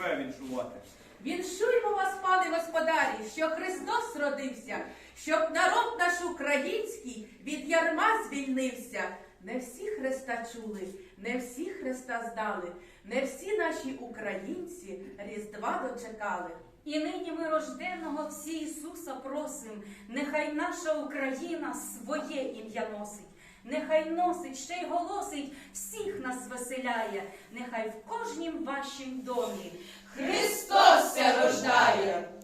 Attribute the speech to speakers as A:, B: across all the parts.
A: тебе віншувати. Віншуймо вас, пане господарі, що Христос родився, щоб народ наш український від ярма звільнився. Не всі Христа чули, не всі Христа здали, не всі наші українці різдва дочекали.
B: І нині ми рожденого всі Ісуса просим, нехай наша Україна своє ім'я носить нехай носить, ще й голосить, всіх нас веселяє, нехай в кожнім вашім домі
A: Христос рождає!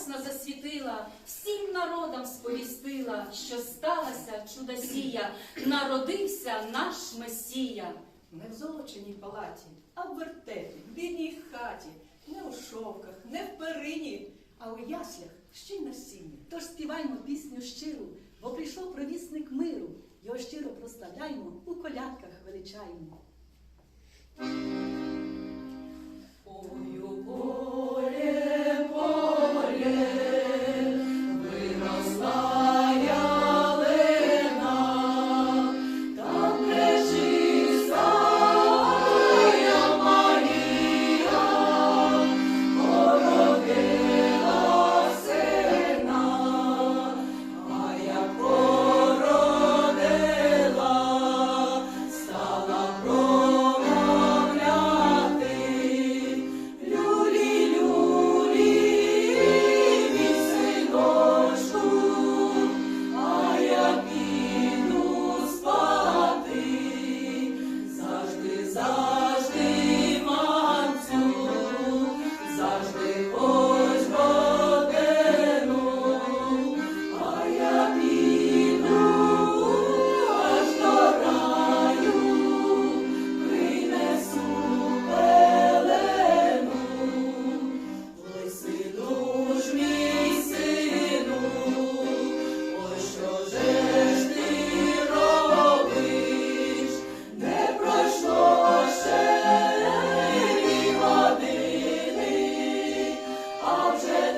B: голосно засвітила, всім народам сповістила, що сталася чудосія, народився наш Месія.
C: Не в золоченій палаті, а в вертепі, в бідній хаті, не у шовках, не в перині, а у яслях ще й на сіні.
D: Тож співаймо пісню щиру, бо прийшов провісник миру. Його щиро прославляймо, у колядках величаймо.
B: Ой, ой, Object.